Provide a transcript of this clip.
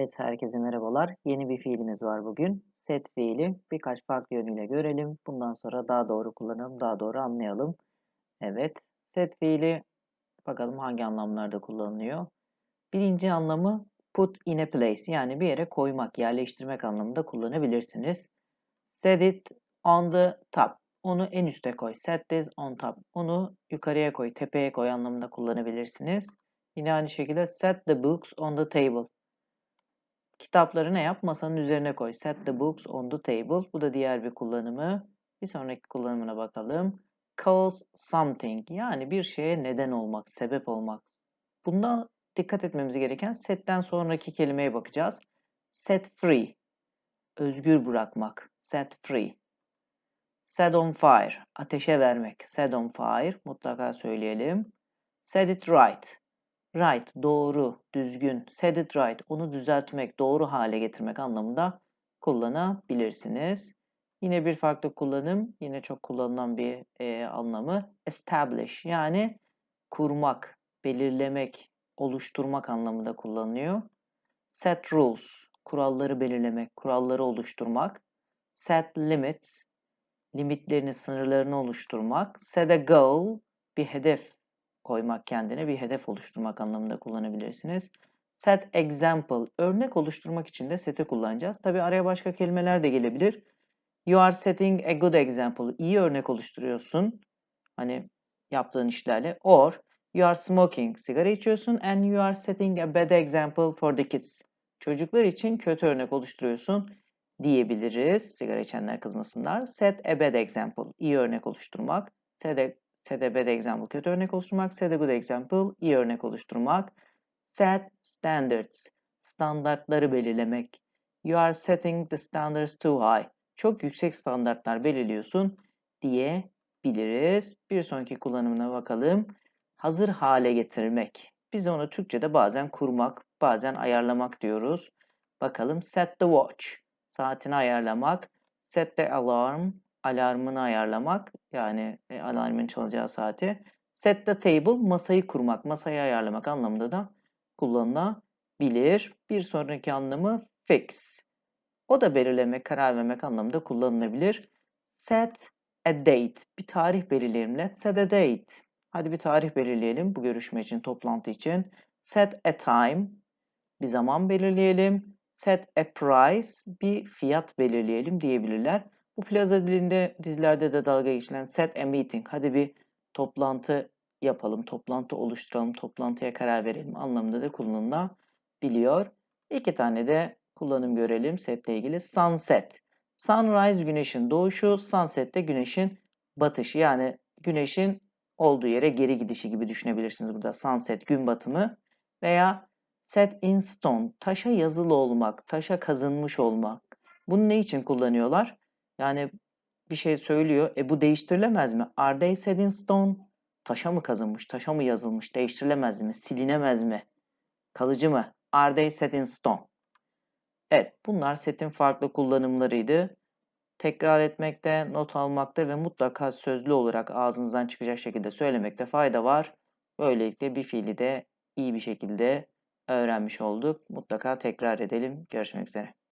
Evet, herkese merhabalar. Yeni bir fiilimiz var bugün. Set fiili birkaç farklı yönüyle görelim. Bundan sonra daha doğru kullanalım, daha doğru anlayalım. Evet, set fiili bakalım hangi anlamlarda kullanılıyor. Birinci anlamı put in a place yani bir yere koymak, yerleştirmek anlamında kullanabilirsiniz. Set it on the top. Onu en üste koy. Set this on top. Onu yukarıya koy, tepeye koy anlamında kullanabilirsiniz. Yine aynı şekilde set the books on the table. Kitapları ne yap? Masanın üzerine koy. Set the books on the table. Bu da diğer bir kullanımı. Bir sonraki kullanımına bakalım. Cause something. Yani bir şeye neden olmak, sebep olmak. Bunda dikkat etmemiz gereken setten sonraki kelimeye bakacağız. Set free. Özgür bırakmak. Set free. Set on fire. Ateşe vermek. Set on fire. Mutlaka söyleyelim. Set it right. Right, doğru, düzgün. Set it right, onu düzeltmek, doğru hale getirmek anlamında kullanabilirsiniz. Yine bir farklı kullanım, yine çok kullanılan bir e, anlamı establish yani kurmak, belirlemek, oluşturmak anlamında kullanılıyor. Set rules, kuralları belirlemek, kuralları oluşturmak. Set limits, limitlerini, sınırlarını oluşturmak. Set a goal, bir hedef koymak kendine bir hedef oluşturmak anlamında kullanabilirsiniz. Set example, örnek oluşturmak için de set'i kullanacağız. Tabi araya başka kelimeler de gelebilir. You are setting a good example. İyi örnek oluşturuyorsun. Hani yaptığın işlerle. Or you are smoking. Sigara içiyorsun and you are setting a bad example for the kids. Çocuklar için kötü örnek oluşturuyorsun diyebiliriz. Sigara içenler kızmasınlar. Set a bad example. İyi örnek oluşturmak. Set a A bad example kötü örnek oluşturmak. A good example iyi örnek oluşturmak. Set standards standartları belirlemek. You are setting the standards too high. Çok yüksek standartlar belirliyorsun diyebiliriz. Bir sonraki kullanımına bakalım. Hazır hale getirmek. Biz onu Türkçe'de bazen kurmak, bazen ayarlamak diyoruz. Bakalım set the watch. Saatini ayarlamak. Set the alarm alarmını ayarlamak yani e, alarmın çalacağı saati. Set the table masayı kurmak, masayı ayarlamak anlamında da kullanılabilir. Bir sonraki anlamı fix. O da belirlemek, karar vermek anlamında kullanılabilir. Set a date. Bir tarih belirleyelim. Set a date. Hadi bir tarih belirleyelim bu görüşme için, toplantı için. Set a time. Bir zaman belirleyelim. Set a price. Bir fiyat belirleyelim diyebilirler. Bu plaza dilinde dizilerde de dalga geçilen set a meeting. Hadi bir toplantı yapalım, toplantı oluşturalım, toplantıya karar verelim anlamında da kullanılabiliyor. İki tane de kullanım görelim setle ilgili. Sunset. Sunrise güneşin doğuşu, sunset de güneşin batışı. Yani güneşin olduğu yere geri gidişi gibi düşünebilirsiniz burada. Sunset gün batımı veya set in stone taşa yazılı olmak, taşa kazınmış olmak. Bunu ne için kullanıyorlar? Yani bir şey söylüyor. E bu değiştirilemez mi? Are they set in stone? Taşa mı kazınmış? Taşa mı yazılmış? Değiştirilemez mi? Silinemez mi? Kalıcı mı? Are they set in stone? Evet, bunlar setin farklı kullanımlarıydı. Tekrar etmekte, not almakta ve mutlaka sözlü olarak ağzınızdan çıkacak şekilde söylemekte fayda var. Böylelikle bir fiili de iyi bir şekilde öğrenmiş olduk. Mutlaka tekrar edelim. Görüşmek üzere.